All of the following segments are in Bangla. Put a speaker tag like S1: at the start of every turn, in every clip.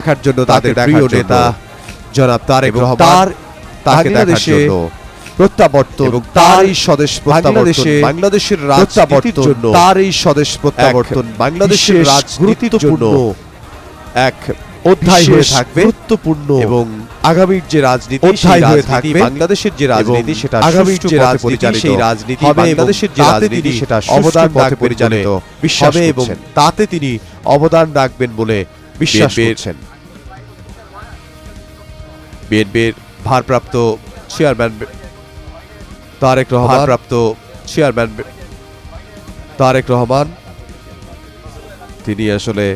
S1: দেখার জন্য তাদের প্রিয় নেতা জনাব তারেক রহমান তাকে দেখার জন্য।
S2: প্রত্যাবর্তন
S1: এবং তার এই স্বদেশ প্রত্যাবর্তন বাংলাদেশের রাজনীতির জন্য তার এই স্বদেশ প্রত্যাবর্তন বাংলাদেশের জন্য এক
S2: অধ্যায় হয়ে থাকবে
S1: গুরুত্বপূর্ণ
S2: এবং
S1: আগামীর যে রাজনীতি
S2: অধ্যায় হয়ে থাকবে
S1: বাংলাদেশের যে রাজনীতি সেটা
S2: আগামীর যে রাজনীতি সেই রাজনীতি বাংলাদেশের যে রাজনীতি সেটা
S1: অবদান
S2: পরিচালিত বিশ্বাস
S1: এবং তাতে তিনি অবদান রাখবেন বলে বিশ্বাস করছেন। বিএনপির ভারপ্রাপ্ত চেয়ারম্যান তারেক রহমান। ভারপ্রাপ্ত চেয়ারম্যান তারেক রহমান। তিনি আসলে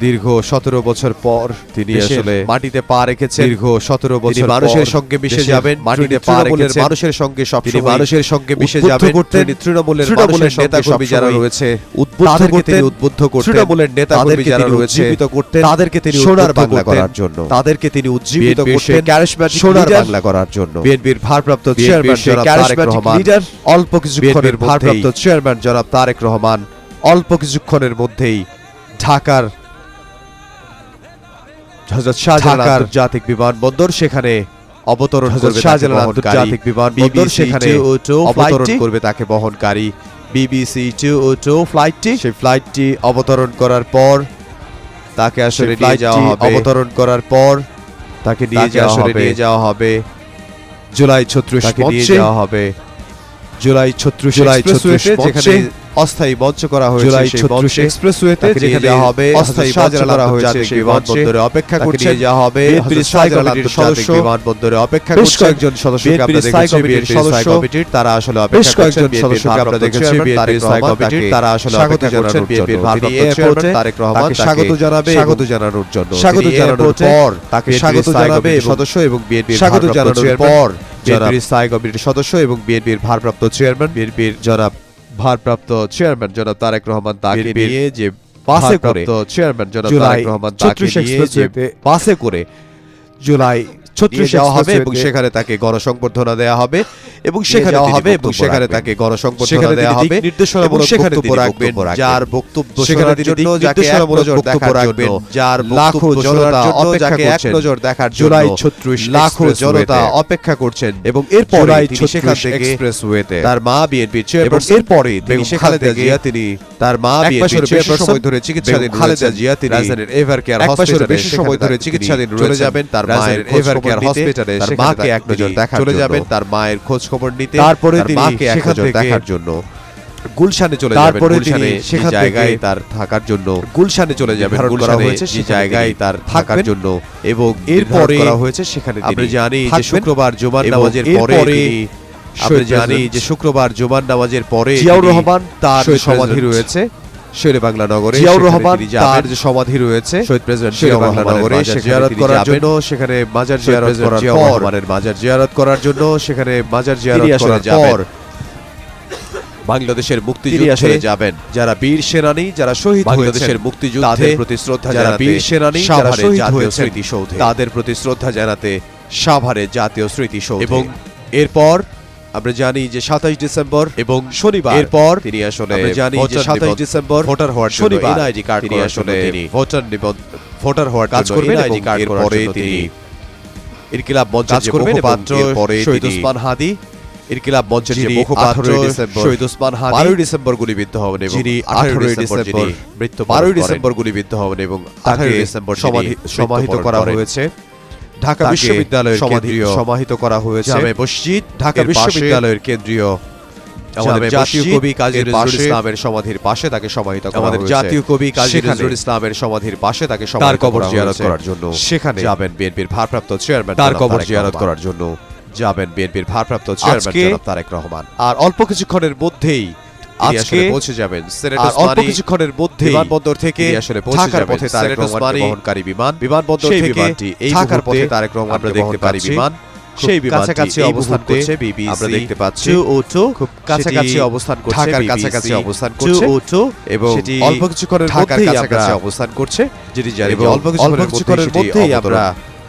S1: দীর্ঘ সতেরো বছর পর তিনি আসলে মাটিতে পা রেখেছেন। দীর্ঘ সতেরো বছর
S2: মানুষের সঙ্গে মিশে যাবেন,
S1: মাটিতে পা রেখেছেন।
S2: মানুষের সঙ্গে
S1: সব
S2: তিনি
S1: মানুষের সঙ্গে মিশে যাবেন তিনি তৃণমূলের
S2: তৃণমূলের
S1: মানুষের নেতাকর্মী যারা রয়েছে
S2: উদ্বুদ্ধ
S1: তিনি উদ্বুদ্ধ করতেন
S2: তৃণমূলের নেতাকর্মী
S1: তাদেরকে
S2: যারা রয়েছে,
S1: উজ্জীবিত করতেন
S2: তাদেরকে তিনি
S1: সোনার বাংলা করার জন্য। তাদেরকে তিনি উজ্জীবিত করতেন
S2: charismatic
S1: সোনার বাংলা করার জন্য।
S2: বিএনপির ভারপ্রাপ্ত চেয়ারম্যান জনাব তারেক রহমান অল্প কিছুক্ষণের
S1: ভারপ্রাপ্ত চেয়ারম্যান জনাব তারেক রহমান অল্প কিছুক্ষণের মধ্যেই ঢাকার হযরত শাহজালাল আন্তর্জাতিক বিমানবন্দর সেখানে অবতরণ করবে
S2: শাহজালাল
S1: আন্তর্জাতিক বিমানবন্দর সেখানে অবতরণ করবে তাকে বহনকারী বিবিসি টু ও টু। ফ্লাইটটি সেই ফ্লাইটটি অবতরণ করার পর তাকে আসলে নিয়ে যাওয়া হবে। অবতরণ করার পর তাকে নিয়ে যাওয়া
S2: আসলে
S1: হবে।
S2: নিয়ে
S1: যাওয়া হবে জুলাই ছত্রিশ
S2: তাকে নিয়ে যাওয়া হবে।
S1: জুলাই ছত্রিশ
S2: জুলাই 36
S1: যেখানে অস্থায়ী মঞ্চ করা হয়েছে
S2: জুলাই 36 এক্সপ্রেসওয়েতে যেখানে
S1: হবে।
S2: অস্থায়ী মঞ্চ করা হয়েছে সেই
S1: সেই
S2: মঞ্চে
S1: বন্দরে অপেক্ষা
S2: তাকে
S1: করছেন
S2: নিয়ে হবে।
S1: সদস্য। বিমানবন্দরে অপেক্ষা
S2: বেশ কয়েকজন সদস্যকে আমরা দেখেছি,
S1: কমিটির সদস্য।
S2: কমিটির
S1: তারা আসলে অপেক্ষা
S2: কয়েকজন
S1: করছেন
S2: সদস্যকে আমরা দেখেছি,
S1: তারেক
S2: কমিটির তারা আসলে অপেক্ষা করছেন, বিএনপির ভারপ্রাপ্ত চেয়ারম্যান
S1: এয়ারপোর্টে
S2: তারেক রহমান
S1: তাকে স্বাগত জানাবে
S2: স্বাগত জানানোর জন্য।
S1: স্বাগত জানানোর পর তাকে স্বাগত জানাবে
S2: সদস্য এবং বিএনপির
S1: স্বাগত জানানোর পর বিএনপির স্থায়ী কমিটির সদস্য এবং বিএনপির ভারপ্রাপ্ত চেয়ারম্যান বিএনপির জনাব ভারপ্রাপ্ত চেয়ারম্যান জনাব তারেক রহমান তাকে নিয়ে যে বাসে করে চেয়ারম্যান জনাব তারেক রহমান তাকে নিয়ে যে বাসে করে
S2: জুলাই
S1: যাওয়া হবে এবং সেখানে তাকে গণসংবর্ধনা দেওয়া হবে এবং সেখানে
S2: হবে এবং সেখানে তাকে গণসংবর্ধনা দেওয়া হবে
S1: দিক নির্দেশনামূলক
S2: এবং সেখানে
S1: রাখবেন। যার বক্তব্য
S2: সেখানে
S1: জন্য যাকে এক নজর দেখার
S2: রাখবেন।
S1: জন্য যার
S2: লাখো জনতা অপেক্ষা
S1: যাকে এক নজর দেখার
S2: জুলাই 36
S1: লাখো জনতা অপেক্ষা করছেন। এবং এরপরে সেখান থেকে
S2: এক্সপ্রেসওয়েতে।
S1: তার মা বিএনপির
S2: এবং
S1: চেয়ারপারসন
S2: এরপরে তিনি
S1: বেগম
S2: সেখান
S1: খালেদা জিয়া তিনি তার মা
S2: বেশি
S1: চেয়ারপারসন
S2: সময় ধরে চিকিৎসাধীন
S1: খালেদা জিয়া তিনি
S2: রাজধানীর এভার কেয়ার হসপিটালে
S1: বেশি সময় ধরে চিকিৎসাধীন
S2: চলে যাবেন
S1: তার মায়ের
S2: এভার কেয়ার হসপিটালে
S1: তার মাকে এক নজর দেখার
S2: চলে যাবেন
S1: তার মায়ের খোঁজ খবর নিতে
S2: তারপরে তিনি সেখান থেকে
S1: দেখার জন্য গুলশানে চলে যাবেন। গুলশানে
S2: সেখান
S1: জায়গায় তার থাকার জন্য গুলশানে চলে যাবেন।
S2: করা হয়েছে
S1: জায়গায় তার থাকার জন্য এবং
S2: এরপরে
S1: করা হয়েছে সেখানে
S2: আমরা
S1: জানি যে শুক্রবার জুমার নামাজের পরে আমরা জানি যে শুক্রবার জুমার নামাজের পরে
S2: জিয়াউর রহমান
S1: তার সমাধি রয়েছে। শেরে বাংলা নগরে
S2: জিয়াউর রহমান তার
S1: যে সমাধি রয়েছে
S2: শহীদ প্রেসিডেন্ট
S1: শেরে বাংলা নগরে
S2: জিয়ারত করার জন্য
S1: সেখানে মাজার জিয়ারত করার
S2: জিয়াউর রহমানের
S1: মাজার জিয়ারত করার জন্য সেখানে মাজার জিয়ারত করার। পর। বাংলাদেশের মুক্তিযুদ্ধে যাবেন। যারা বীর সেনানী যারা শহীদ
S2: বাংলাদেশের
S1: মুক্তিযুদ্ধে তাদের প্রতি শ্রদ্ধা যারা বীর সেনানী যারা শহীদ
S2: স্মৃতিসৌধে।
S1: তাদের প্রতি শ্রদ্ধা জানাতে সাভারে জাতীয় স্মৃতিসৌধ।
S2: এবং
S1: এরপর আমরা জানি যে সাতাইশ ডিসেম্বর এবং শনিবার।
S2: এরপর
S1: তিনি আসলে জানি যে
S2: নিবন্ধন-
S1: ডিসেম্বর
S2: ভোটার হওয়ার
S1: শনিবার
S2: NID কার্ড
S1: তিনি আসলে ভোটার নিবন্ধন ভোটার হওয়ার
S2: কাজ করবেন এবং
S1: কার্ড জন্য
S2: তিনি
S1: ইনকিলাব মঞ্চের
S2: কাজ করবেন
S1: মুখপাত্র
S2: এরপরে
S1: শহীদ
S2: তিনি
S1: ওসমান হাদি ইনকিলাব মঞ্চের যে মুখপাত্র
S2: ডিসেম্বর
S1: শহীদ ওসমান হাদি 12 ডিসেম্বর গুলিবিদ্ধ হবেন এবং
S2: যিনি
S1: 18
S2: 18
S1: ডিসেম্বর মৃত্যু
S2: বরণ
S1: 12
S2: করেন।
S1: ডিসেম্বর গুলিবিদ্ধ হবেন এবং
S2: 18
S1: 18
S2: ডিসেম্বর
S1: সমাহিত করা হয়েছে। ঢাকা বিশ্ববিদ্যালয়ের কেন্দ্রীয় সমাহিত করা হয়েছে।
S2: জামে
S1: মসজিদ ঢাকা বিশ্ববিদ্যালয়ের কেন্দ্রীয় আমাদের জাতীয় কবি কাজী নজরুল ইসলামের সমাধির পাশে তাকে সমাহিত করা
S2: আমাদের জাতীয় কবি কাজী নজরুল
S1: ইসলামের সমাধির পাশে তাকে
S2: তার কবর জিয়ারত করার জন্য।
S1: সেখানে যাবেন বিএনপির ভারপ্রাপ্ত চেয়ারম্যান
S2: তার কবর জিয়ারত করার জন্য।
S1: যাবেন বিএনপির ভারপ্রাপ্ত চেয়ারম্যান জনাব তারেক রহমান। আর অল্প কিছুক্ষণের মধ্যেই
S2: আজকে
S1: পৌঁছে যাবেন।
S2: আর অল্প কিছুক্ষণের মধ্যেই
S1: বিমানবন্দর থেকে
S2: আসলে পৌঁছে
S1: ঢাকার
S2: যাবেন সিলেট
S1: রহমানকে বহনকারী বিমান। বিমানবন্দর থেকে
S2: বিমানটি এই
S1: ঢাকার পথে তারেক রহমানকে
S2: আমরা দেখতে পাচ্ছি।
S1: বিমান। সেই বিমানটি
S2: কাছাকাছি
S1: এই
S2: অবস্থান করছে BBC
S1: আমরা দেখতে পাচ্ছি
S2: 202
S1: খুব
S2: কাছাকাছি
S1: কাছাকাছি
S2: অবস্থান করছে
S1: ঢাকার
S2: BBC
S1: কাছাকাছি অবস্থান করছে
S2: 202
S1: এবং
S2: সেটি
S1: অল্প কিছুক্ষণের
S2: ঢাকার
S1: মধ্যেই
S2: কাছাকাছি অবস্থান করছে।
S1: যেটি জানি অল্প কিছুক্ষণের মধ্যেই আমরা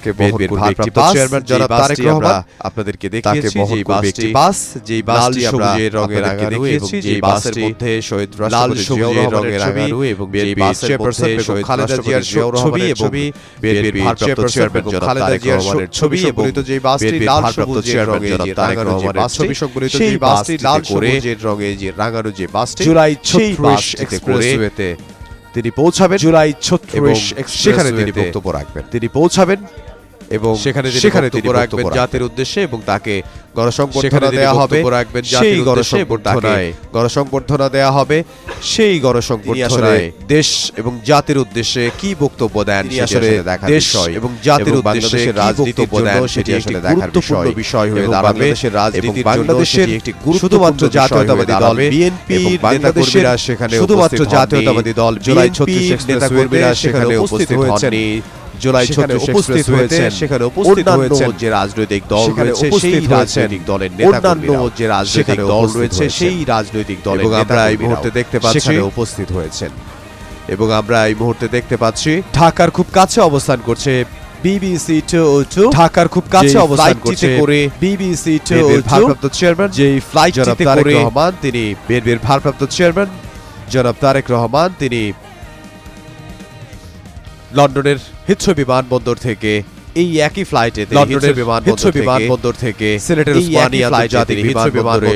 S2: তাকে আপনাদেরকে দেখিয়েছি
S1: বাস বাসটি
S2: যে
S1: বাসের মধ্যে শহীদ
S2: লাল এবং
S1: বাসের
S2: খালেদা জিয়ার ছবি এবং ভারপ্রাপ্ত চেয়ারম্যান জনাব
S1: ছবি এবং
S2: যে বাসটি লাল বাস
S1: ছবি
S2: যে বাসটি লাল রঙে যে রাঙানো যে বাসটি
S1: জুলাই 36 এক্সপ্রেসওয়েতে
S2: তিনি পৌঁছাবেন
S1: জুলাই ছত্রিশ
S2: সেখানে তিনি বক্তব্য রাখবেন তিনি পৌঁছাবেন এবং
S1: সেখানে
S2: সেখানে তিনি রাখবেন জাতির উদ্দেশ্যে এবং তাকে গণসংবর্ধনা দেয়া হবে।
S1: রাখবেন
S2: সেই গণসংবর্ধনায় গণসংবর্ধনা দেয়া হবে। সেই গণসংবর্ধনায় দেশ এবং জাতির উদ্দেশ্যে কি বক্তব্য দেন
S1: আসলে
S2: দেখা
S1: দেশ এবং জাতির উদ্দেশ্যে
S2: রাজনীতি
S1: দেন
S2: সেটি আসলে দেখার বিষয়।
S1: হয়ে দাঁড়াবে দেশের
S2: রাজনীতি
S1: বাংলাদেশের
S2: একটি
S1: শুধুমাত্র জাতীয়তাবাদী দল
S2: বিএনপি বাংলাদেশের সেখানে
S1: শুধুমাত্র জাতীয়তাবাদী দল
S2: জুলাই ছত্রিশ নেতাকর্মীরা সেখানে উপস্থিত হয়েছেন। জুলাই ছত্রিশ
S1: উপস্থিত
S2: হয়েছে সেখানে উপস্থিত হয়েছে
S1: যে রাজনৈতিক দল রয়েছে সেই রাজনৈতিক দলের নেতা
S2: যে রাজনৈতিক দল রয়েছে সেই রাজনৈতিক
S1: আমরা এই মুহূর্তে দেখতে পাচ্ছি।
S2: উপস্থিত হয়েছেন। এবং আমরা এই মুহূর্তে দেখতে পাচ্ছি
S1: ঢাকার খুব কাছে অবস্থান করছে বিবিসি টু
S2: ঢাকার খুব কাছে অবস্থান করছে
S1: করে বিবিসি টু
S2: ভারপ্রাপ্ত চেয়ারম্যান
S1: যে
S2: ফ্লাইট
S1: জনাব
S2: তারেক রহমান তিনি ভারপ্রাপ্ত চেয়ারম্যান জনাব তারেক রহমান তিনি লন্ডনের হিথ্রো বিমানবন্দর থেকে এই একই ফ্লাইটে বিমানবন্দর থেকে সিলেটের
S1: উসমানী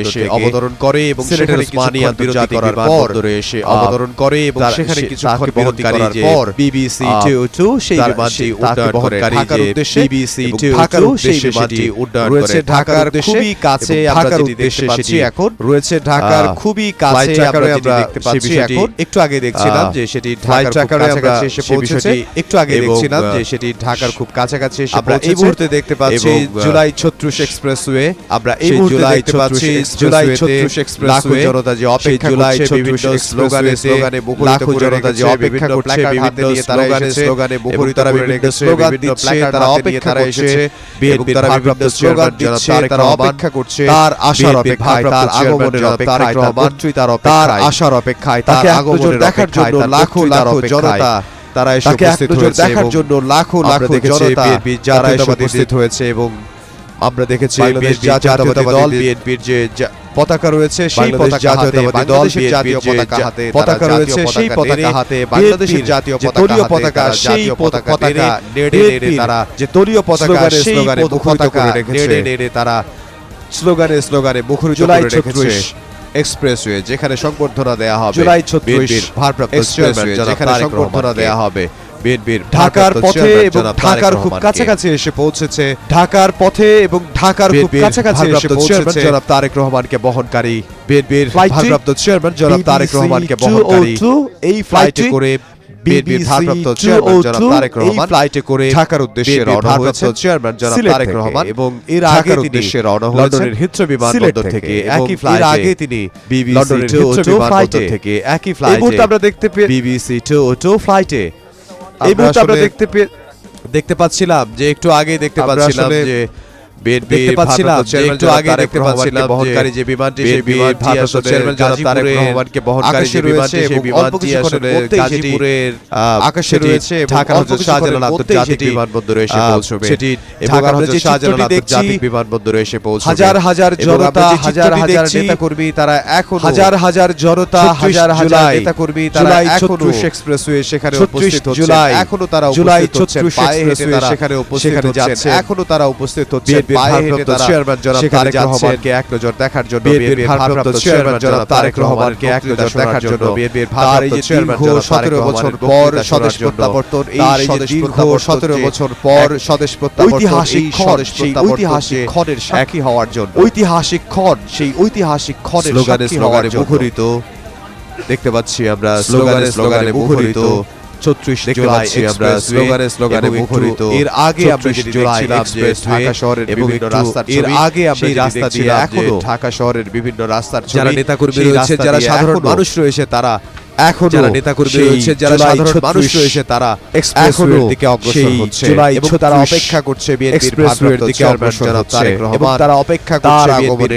S2: এসে অবতরণ করে এবং
S1: সিলেটের
S2: উসমানী
S1: আন্তর্জাতিক বিমানবন্দরে এসে
S2: অবতরণ করে এবং সেখানে
S1: কিছু
S2: বিরতি করার পর
S1: বিবিসি টু সেই বিমানটি উড্ডয়ন করে ঢাকার উদ্দেশ্যে বিবিসি
S2: টু
S1: টু
S2: সেই বিমানটি উড্ডয়ন করে।
S1: ঢাকার খুবই কাছে আমরা যেটি দেখতে এখন
S2: রয়েছে
S1: ঢাকার খুবই কাছে আমরা যেটি দেখতে পাচ্ছি এখন
S2: একটু আগে দেখছিলাম যে সেটি ঢাকার খুব কাছাকাছি এসে পৌঁছেছে
S1: একটু আগে দেখছিলাম যে সেটি ঢাকার খুব কাছাকাছি কাছে
S2: এসে এই মুহূর্তে দেখতে পাচ্ছি জুলাই 36 এক্সপ্রেসওয়ে। আমরা এই মুহূর্তে দেখতে পাচ্ছি জুলাই 36 এক্সপ্রেসওয়ে
S1: জনতা যে অপেক্ষা
S2: জুলাই
S1: বিভিন্ন
S2: স্লোগানে স্লোগানে
S1: জনতা যে অপেক্ষা করছে বিভিন্ন স্লোগানে স্লোগানে
S2: তারা বিভিন্ন স্লোগান দিচ্ছে তারা অপেক্ষা
S1: এসেছে বিএনপি
S2: তারা বিভিন্ন স্লোগান দিচ্ছে তারা অপেক্ষা করছে
S1: তার আশার অপেক্ষায় তার আগমনের অপেক্ষায় তার
S2: আশার অপেক্ষায় তার আগমনের
S1: লাখো লাখো জনতা
S2: তারা এসে উপস্থিত হয়েছে
S1: দেখার জন্য লাখো লাখো জনতা যারা এসে উপস্থিত
S2: হয়েছে এবং আমরা দেখেছি দল বিএনপির যে পতাকা রয়েছে সেই পতাকা বাংলাদেশের জাতীয় পতাকা হাতে
S1: পতাকা রয়েছে সেই পতাকা হাতে
S2: বাংলাদেশের জাতীয় পতাকা
S1: পতাকা সেই পতাকা নেড়ে
S2: নেড়ে তারা
S1: যে তরীয় পতাকা সেই নেড়ে
S2: নেড়ে তারা স্লোগানে স্লোগানে মুখরিত করে রেখেছে। এক্সপ্রেসওয়ে যেখানে সংবর্ধনা দেয়া হবে।
S1: জুলাই
S2: ছত্রিশ ভারপ্রাপ্ত
S1: এক্সপ্রেসওয়ে
S2: যেখানে সংবর্ধনা দেয়া হবে। বিএনপির
S1: ঢাকার পথে এবং ঢাকার খুব কাছাকাছি
S2: এসে পৌঁছেছে।
S1: ঢাকার পথে এবং ঢাকার খুব কাছাকাছি এসে পৌঁছেছে।
S2: জনাব তারেক রহমানকে বহনকারী বিএনপির ভারপ্রাপ্ত চেয়ারম্যান জনাব তারেক রহমানকে oh
S1: বহনকারী এই
S2: ফ্লাইটে করে
S1: এই আমরা দেখতে পেয়ে দেখতে
S2: পাচ্ছিলাম যে একটু আগে দেখতে পাচ্ছিলাম যে
S1: কর্মী তারা এখন
S2: হাজার হাজার কর্মী তারা এখন সেখানে উপস্থিত এখনও তারা
S1: সেখানে
S2: এখনও তারা উপস্থিত হচ্ছে
S1: চেয়ারম্যান জনাব তারেক রহমানকে এক নজর দেখার জন্য
S2: বিএনপির ভারপ্রাপ্ত চেয়ারম্যান জনাব তারেক রহমানকে এক নজর দেখার জন্য
S1: বিএনপির ভারপ্রাপ্ত চেয়ারম্যান জনাব তারেক
S2: বছর পর স্বদেশ প্রত্যাবর্তন এই
S1: তার এই যে
S2: স্বদেশ প্রত্যাবর্তন
S1: সতেরো
S2: যে
S1: বছর পর স্বদেশ প্রত্যাবর্তন
S2: ঐতিহাসিক ক্ষণ সেই ঐতিহাসিক ক্ষণের সাক্ষী। হওয়ার জন্য।
S1: ঐতিহাসিক ক্ষণ
S2: সেই ঐতিহাসিক ক্ষণের
S1: স্লোগানে
S2: সাক্ষী হওয়ার
S1: মুখরিত। দেখতে পাচ্ছি আমরা
S2: স্লোগানে
S1: স্লোগানে
S2: ছত্রিশ জুলাই
S1: স্লোগানে স্লোগানে মুখরিত
S2: এর আগে আমরা যেটি দেখছিলাম যে ঢাকা শহরের বিভিন্ন রাস্তার
S1: এর আগে আমরা
S2: রাস্তা দিয়ে এখনও
S1: ঢাকা শহরের বিভিন্ন রাস্তার
S2: যারা নেতাকর্মী রয়েছে যারা সাধারণ মানুষ রয়েছে তারা
S1: এখনও
S2: যারা নেতাকর্মী রয়েছে যারা সাধারণ মানুষ রয়েছে তারা
S1: দিকে অগ্রসর হচ্ছে এবং তারা অপেক্ষা করছে বিএনপির
S2: তারা অপেক্ষা করছে বিএনপির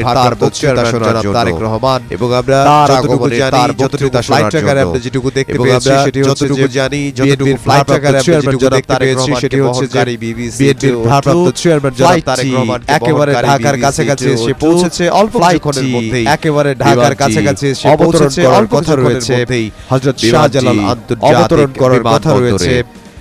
S2: তারেক রহমান
S1: এবং আমরা যতটুকু আমরা যেটুকু দেখতে পেয়েছি সেটি হচ্ছে
S2: জানি
S1: যতটুকু ফ্লাইট আমরা যেটুকু সেটি হচ্ছে
S2: বিএনপির ভারপ্রাপ্ত চেয়ারম্যান জনাব তারেক রহমান
S1: একেবারে ঢাকার কাছাকাছি এসে পৌঁছেছে অল্প কিছুক্ষণের মধ্যেই
S2: একেবারে ঢাকার কাছাকাছি এসে পৌঁছেছে অল্প কিছুক্ষণের মধ্যেই হজরত
S1: শাহজালাল
S2: অবতরণ করার কথা রয়েছে।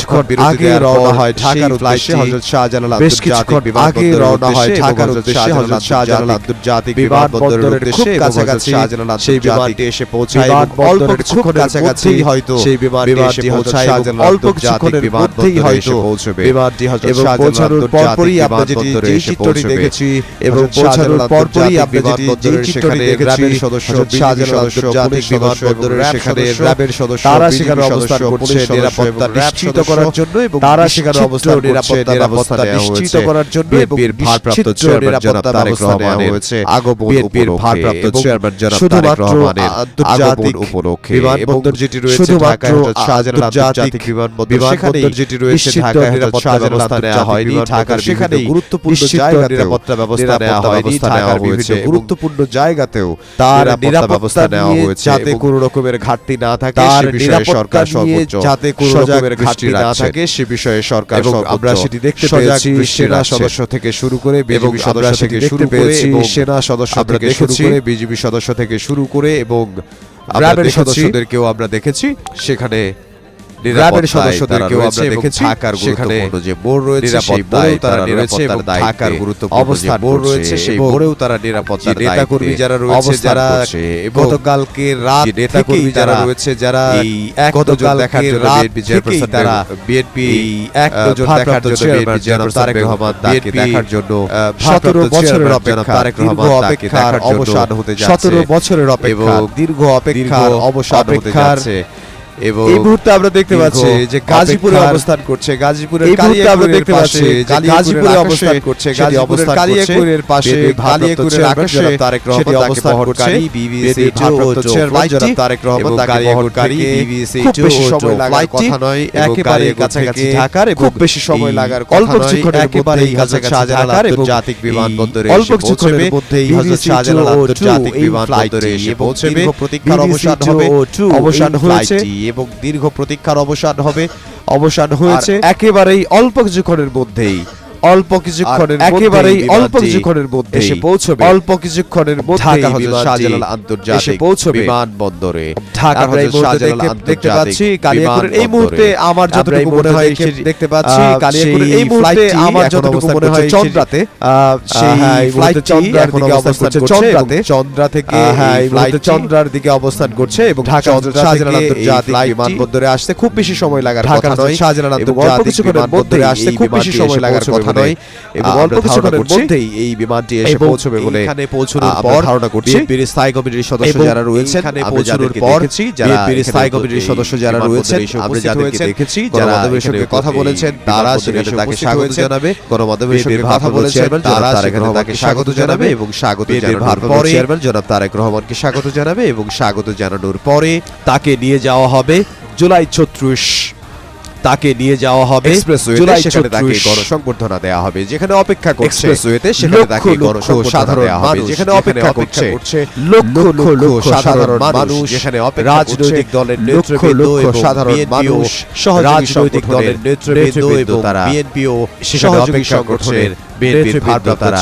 S2: কিছুক্ষণ
S1: আগে রওনা হয় ঢাকার উদ্দেশ্যে হযরত শাহজালাল
S2: বেশ কিছুক্ষণ আগে রওনা হয় ঢাকার উদ্দেশ্যে
S1: হযরত শাহজালাল আন্তর্জাতিক
S2: বিমানবন্দরের
S1: উদ্দেশ্যে
S2: কাছাকাছি সেই বিমানটি
S1: এসে পৌঁছায় অল্প কিছুক্ষণ
S2: কাছাকাছি
S1: হয়তো
S2: সেই বিমানটি এসে পৌঁছায় অল্প কিছুক্ষণের মধ্যেই হয়তো
S1: পৌঁছবে
S2: বিমানটি হযরত শাহজালাল
S1: পরপরই আমরা যেটি
S2: যে
S1: চিত্রটি দেখেছি
S2: এবং পৌঁছানোর পরপরই আমরা যেটি
S1: যে
S2: চিত্রটি দেখেছি হযরত
S1: শাহজালাল আন্তর্জাতিক
S2: বিমানবন্দরের
S1: সেখানে র্যাবের সদস্য
S2: তারা সেখানে অবস্থান করছে নিরাপত্তা নিশ্চিত করার জন্য এবং
S1: তারা সেখানে অবস্থান
S2: নিরাপত্তা ব্যবস্থা নিশ্চিত করার জন্য এবং
S1: ভারপ্রাপ্ত চেয়ারম্যান জনাব তারেক
S2: হয়েছে।
S1: আগমন
S2: ভারপ্রাপ্ত চেয়ারম্যান জনাব তারেক রহমানের আগমন উপলক্ষে
S1: বিমানবন্দর যেটি রয়েছে ঢাকা শাহজালাল
S2: আন্তর্জাতিক
S1: বিমানবন্দর সেখানে
S2: যেটি রয়েছে ঢাকা
S1: নিরাপত্তা ব্যবস্থা নেওয়া হয়নি ঢাকার সেখানে গুরুত্বপূর্ণ জায়গা
S2: নিরাপত্তা ব্যবস্থা নেওয়া হয়নি। ঢাকার বিভিন্ন গুরুত্বপূর্ণ জায়গাতেও
S1: তার
S2: নিরাপত্তা ব্যবস্থা নেওয়া হয়েছে
S1: যাতে কোনো রকমের ঘাটতি না থাকে সে বিষয়ে সরকার সর্বোচ্চ
S2: যাতে কোনো রকমের ঘাটতি
S1: না থাকে সে বিষয়ে সরকার
S2: আমরা সেটি দেখতে পেয়েছি সেনা সদস্য থেকে শুরু করে
S1: বিজেপি
S2: সদস্য থেকে শুরু করে
S1: সেনা সদস্য থেকে শুরু করে বিজেপি সদস্য থেকে শুরু করে এবং
S2: সদস্যদেরকেও আমরা দেখেছি সেখানে গ্রামের
S1: সদস্যদেরকেও আমরা দেখেছি
S2: গুরুত্বপূর্ণ যে বোর রয়েছে সেই বোরেও তারা রয়েছে এবং
S1: থাকার
S2: গুরুত্বপূর্ণ
S1: অবস্থান বোর
S2: রয়েছে সেই বোরেও তারা
S1: নিরাপত্তা নেতা
S2: কর্মী
S1: যারা রয়েছে যারা গতকালকে রাত
S2: নেতা
S1: কর্মী
S2: যারা রয়েছে যারা
S1: এই
S2: এক
S1: গতকাল
S2: দেখার জন্য বিএনপি চেয়ারপারসন
S1: তারা
S2: বিএনপি
S1: এক দুজন দেখার জন্য বিএনপি চেয়ারপারসন
S2: তারেক রহমান তাকে দেখার জন্য
S1: 17
S2: বছরের অপেক্ষা
S1: তারেক রহমান তাকে দেখার জন্য
S2: অবসান হতে যাচ্ছে
S1: 17 বছরের অপেক্ষা দীর্ঘ
S2: অপেক্ষা
S1: অবসান হতে যাচ্ছে। এবং
S2: এই মুহূর্তে আমরা দেখতে পাচ্ছি যে গাজীপুরে অবস্থান করছে গাজীপুরের
S1: আমরা দেখতে পাচ্ছি গাজীপুরে অবস্থান করছে গাজী
S2: অবস্থান
S1: কালিয়াকুরের পাশে কালিয়াকুরের আকাশে
S2: তারেক রহমান
S1: অবস্থান করছে।
S2: বিবিসি
S1: ভারত
S2: চেয়ারম্যান জনাব তারেক রহমান তাকে বহনকারী
S1: বিবিসি
S2: খুব বেশি সময় লাগার কথা নয়
S1: একেবারে কাছাকাছি ঢাকার এবং
S2: খুব বেশি সময় লাগার কথা অল্প
S1: কিছুক্ষণের একেবারে
S2: কাছাকাছি
S1: শাহজালাল আন্তর্জাতিক বিমানবন্দরে
S2: অল্প কিছুক্ষণের মধ্যেই হযরত শাহজালাল আন্তর্জাতিক বিমানবন্দরে এসে পৌঁছবে।
S1: প্রতীক্ষার অবসান হবে। অবসান হয়েছে এবং দীর্ঘ প্রতীক্ষার অবসান হবে। অবসান
S2: হয়েছে একেবারেই অল্প কিছুক্ষণের মধ্যেই। অল্প কিছুক্ষণের
S1: একেবারেই অল্প কিছুক্ষণের মধ্যে
S2: এসে পৌঁছবে।
S1: অল্প কিছুক্ষণের মধ্যে
S2: ঢাকা
S1: হজরত
S2: শাহজালাল আন্তর্জাতিক এসে
S1: পৌঁছবে।
S2: বিমান বন্দরে
S1: ঢাকা
S2: হজরত
S1: শাহজালাল
S2: দেখতে পাচ্ছি কালিয়াকুড়ের এই মুহূর্তে আমার যতটুকু মনে হয় দেখতে পাচ্ছি
S1: কালিয়াকুড়ের
S2: এই মুহূর্তে আমার যতটুকু মনে হয়
S1: চন্দ্রাতে।
S2: সেই ফ্লাইট
S1: চন্দ্রার দিকে
S2: অবস্থান করছে চন্দ্রাতে চন্দ্রা থেকে
S1: ফ্লাইট হ্যাঁ,
S2: চন্দ্রার দিকে অবস্থান করছে এবং
S1: ঢাকা হজরত
S2: শাহজালাল আন্তর্জাতিক
S1: বিমান
S2: বন্দরে আসতে খুব বেশি সময় লাগার কথা নয়।
S1: শাহজালাল আন্তর্জাতিক
S2: বিমান
S1: বন্দরে
S2: আসতে খুব বেশি সময় লাগার কথা হবে এবং অল্প কিছুক্ষণের মধ্যেই এই বিমানটি এসে পৌঁছবে বলে
S1: এখানে পৌঁছানোর পর
S2: ধারণা করছি।
S1: বিএনপির স্থায়ী কমিটির সদস্য যারা রয়েছেন এখানে
S2: পৌঁছানোর পর
S1: যারা
S2: বিএনপির স্থায়ী কমিটির সদস্য যারা রয়েছেন আমরা যাদেরকে দেখেছি যারা
S1: সঙ্গে কথা বলেছেন তারা সেখানে তাকে স্বাগত জানাবে
S2: গণমাধ্যমের সঙ্গে কথা বলেছেন তারা সেখানে তাকে স্বাগত জানাবে এবং
S1: স্বাগত জানানোর পরে
S2: চেয়ারম্যান
S1: জনাব তারেক রহমানকে স্বাগত জানাবে এবং স্বাগত জানানোর পরে
S2: তাকে নিয়ে যাওয়া হবে জুলাই ছত্রিশ তাকে নিয়ে যাওয়া হবে।
S1: এক্সপ্রেসওয়েতে সেখানে তাকে গণসংবর্ধনা দেওয়া হবে। যেখানে অপেক্ষা করছে
S2: এক্সপ্রেসওয়েতে
S1: সেখানে তাকে গণসংবর্ধনা দেওয়া হবে। যেখানে অপেক্ষা করছে
S2: লক্ষ লক্ষ সাধারণ মানুষ।
S1: যেখানে
S2: রাজনৈতিক দলের নেতৃবৃন্দ এবং
S1: সাধারণ মানুষ, রাজনৈতিক দলের নেতৃবৃন্দ এবং তারা
S2: বিএনপি ও সহযোগী সংগঠনের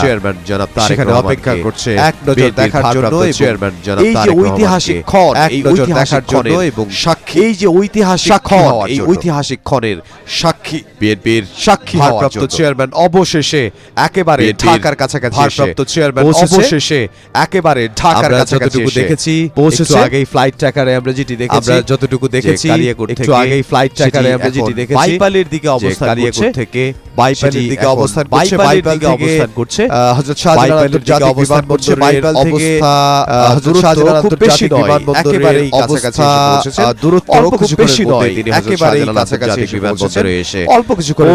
S2: চেয়ারম্যান জনাব তারেক
S1: অপেক্ষা করছে
S2: এক নজর দেখার জন্য
S1: চেয়ারম্যান জনাব তারেক
S2: ঐতিহাসিক
S1: রহমানকে
S2: ক্ষণ
S1: এক নজর দেখার জন্য এবং
S2: সাক্ষী
S1: এই যে ঐতিহাসিক ক্ষণ এই ঐতিহাসিক ক্ষণের সাক্ষী
S2: বিএনপির
S1: সাক্ষী
S2: ভারপ্রাপ্ত চেয়ারম্যান অবশেষে একেবারে ঢাকার কাছাকাছি
S1: ভারপ্রাপ্ত চেয়ারম্যান অবশেষে
S2: একেবারে ঢাকার কাছাকাছি
S1: দেখেছি
S2: পৌঁছেছে।
S1: আগেই ফ্লাইট ট্র্যাকারে আমরা যেটি দেখেছি
S2: আমরা যতটুকু দেখেছি একটু আগেই ফ্লাইট ট্র্যাকারে আমরা যেটি দেখেছি
S1: বাইপালের দিকে অবস্থান করছে
S2: থেকে
S1: বাইপালের দিকে অবস্থান করছে
S2: বাইপালের
S1: বাইপাল
S2: দিকে অবস্থান
S1: করছে।
S2: হযরত শাহজালাল আন্তর্জাতিক বিমানবন্দরের
S1: বাইপাল থেকে
S2: অবস্থা হযরত শাহজালাল আন্তর্জাতিক বিমানবন্দরের
S1: একেবারেই কাছাকাছি
S2: আহ, দূরত্ব খুব বেশি নয় একেবারেই কাছাকাছি
S1: কাছাকাছি বিমানবন্দরে এসে
S2: অল্প কিছু করে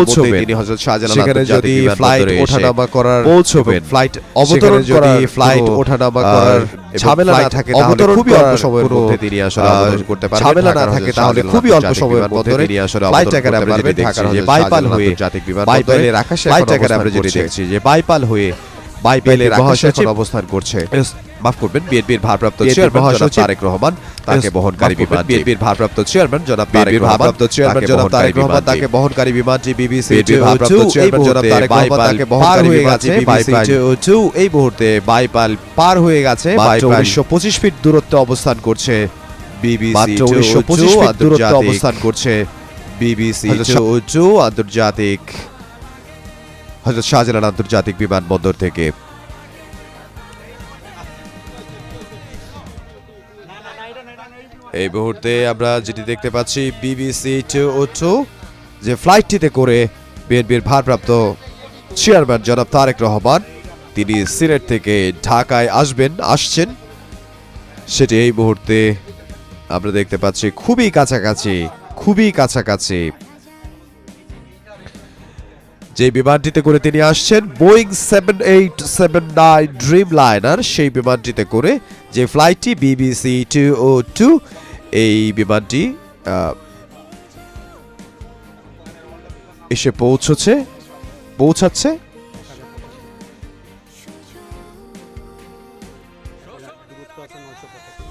S2: তিনি হযরত শাহজালাল আন্তর্জাতিক বিমানবন্দরে এসে
S1: ওঠানামা করার
S2: পৌঁছবেন।
S1: ফ্লাইট
S2: অবতরণ করার
S1: ফ্লাইট ওঠানামা করার ঝামেলা না থাকে তাহলে খুবই অল্প সময়ের মধ্যে তিনি আসলে অবতরণ করতে পারবেন।
S2: ঝামেলা না থাকে তাহলে খুবই অল্প সময়ের মধ্যে তিনি আসলে
S1: ফ্লাইট
S2: অবতরণ
S1: আমরা যেটি দেখছি যে বাইপাল হয়ে
S2: আন্তর্জাতিক বিমানবন্দরে
S1: বাইপালের আকাশে
S2: ফ্লাইট
S1: এখন
S2: আমরা
S1: অবস্থান
S2: দেখছি যে বাইপাল হয়ে
S1: বাইপালের আকাশে অবস্থান করছে।
S2: মাফ করবেন বিএনপির ভারপ্রাপ্ত চেয়ারম্যান জনাব তারেক রহমান তাকে বহনকারী বিমান বিএনপির ভারপ্রাপ্ত চেয়ারম্যান জনাব তারেক রহমান
S1: ভারপ্রাপ্ত চেয়ারম্যান জনাব তারেক রহমান তাকে বহনকারী বিমানটি বিবিসি
S2: বিএনপির ভারপ্রাপ্ত চেয়ারম্যান জনাব তারেক রহমান তাকে বহনকারী বিমানটি
S1: গেছে
S2: বিবিসি
S1: বিবিসি এই মুহূর্তে বাইপাল পার হয়ে গেছে
S2: মাত্র উনিশশো পঁচিশ ফিট দূরত্বে অবস্থান করছে
S1: বিবিসি
S2: মাত্র উনিশশো পঁচিশ ফিট দূরত্বে অবস্থান
S1: করছে বিবিসি উঁচু আন্তর্জাতিক
S2: হযরত শাহজালাল আন্তর্জাতিক বিমানবন্দর থেকে।
S1: এই মুহূর্তে আমরা যেটি দেখতে পাচ্ছি বিবিসি টু ও টু যে ফ্লাইটটিতে করে বিএনপির ভারপ্রাপ্ত চেয়ারম্যান জনাব তারেক রহমান, তিনি সিলেট থেকে ঢাকায় আসবেন, আসছেন। সেটি এই মুহূর্তে আমরা দেখতে পাচ্ছি, খুবই কাছাকাছি খুবই কাছাকাছি। যে বিমানটিতে করে তিনি আসছেন Boeing seven eight seven nine dreamliner সেই বিমানটিতে করে যে ফ্লাইটটি বিবিসি টু ও টু এই বিমানটি এসে পৌঁছচ্ছে পৌঁছাচ্ছে।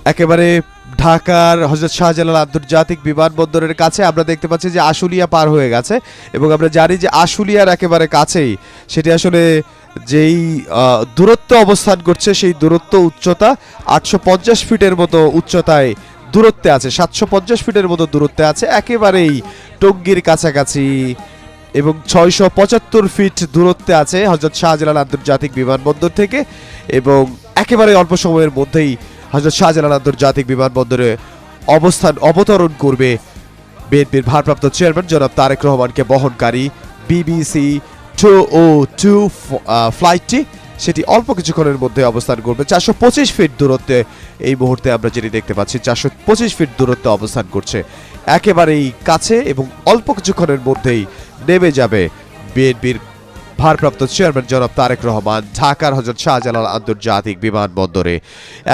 S1: একেবারে ঢাকার হজরত শাহজালাল আন্তর্জাতিক বিমানবন্দরের কাছে আমরা দেখতে পাচ্ছি যে আশুলিয়া পার হয়ে গেছে এবং আমরা জানি যে আশুলিয়ার একেবারে কাছেই সেটি আসলে যেই দূরত্ব অবস্থান করছে সেই দূরত্ব উচ্চতা আটশো পঞ্চাশ ফিটের মতো উচ্চতায় দূরত্বে আছে, সাতশো পঞ্চাশ ফিটের মতো দূরত্বে আছে, একেবারেই টঙ্গির কাছাকাছি এবং ছয়শো পঁচাত্তর ফিট দূরত্বে আছে হজরত শাহজালাল আন্তর্জাতিক বিমানবন্দর থেকে এবং একেবারে অল্প সময়ের মধ্যেই হজরত শাহজালাল আন্তর্জাতিক বিমানবন্দরে অবস্থান অবতরণ করবে বিএনপির ভারপ্রাপ্ত চেয়ারম্যান জনাব তারেক রহমানকে বহনকারী বিবিসি টু ও টু ফ্লাইটটি। সেটি অল্প কিছুক্ষণের মধ্যে অবস্থান করবে। চারশো পঁচিশ ফিট দূরত্বে এই মুহূর্তে আমরা যেটি দেখতে পাচ্ছি, চারশো পঁচিশ ফিট দূরত্বে অবস্থান করছে। একেবারেই কাছে এবং অল্প কিছুক্ষণের মধ্যেই নেমে যাবে বিএনপির ভারপ্রাপ্ত চেয়ারম্যান জনাব তারেক রহমান ঢাকার হজরত শাহজালাল আন্তর্জাতিক বিমানবন্দরে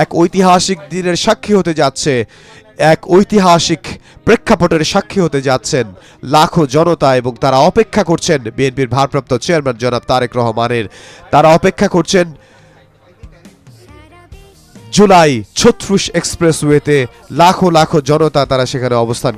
S1: এক ঐতিহাসিক দিনের সাক্ষী হতে যাচ্ছে, এক ঐতিহাসিক প্রেক্ষাপটের সাক্ষী হতে যাচ্ছেন লাখো জনতা এবং তারা অপেক্ষা করছেন বিএনপির ভারপ্রাপ্ত চেয়ারম্যান জনাব তারেক রহমানের। তারা অপেক্ষা করছেন জুলাই ছত্রিশ এক্সপ্রেসওয়েতে লাখো লাখো জনতা তারা সেখানে অবস্থান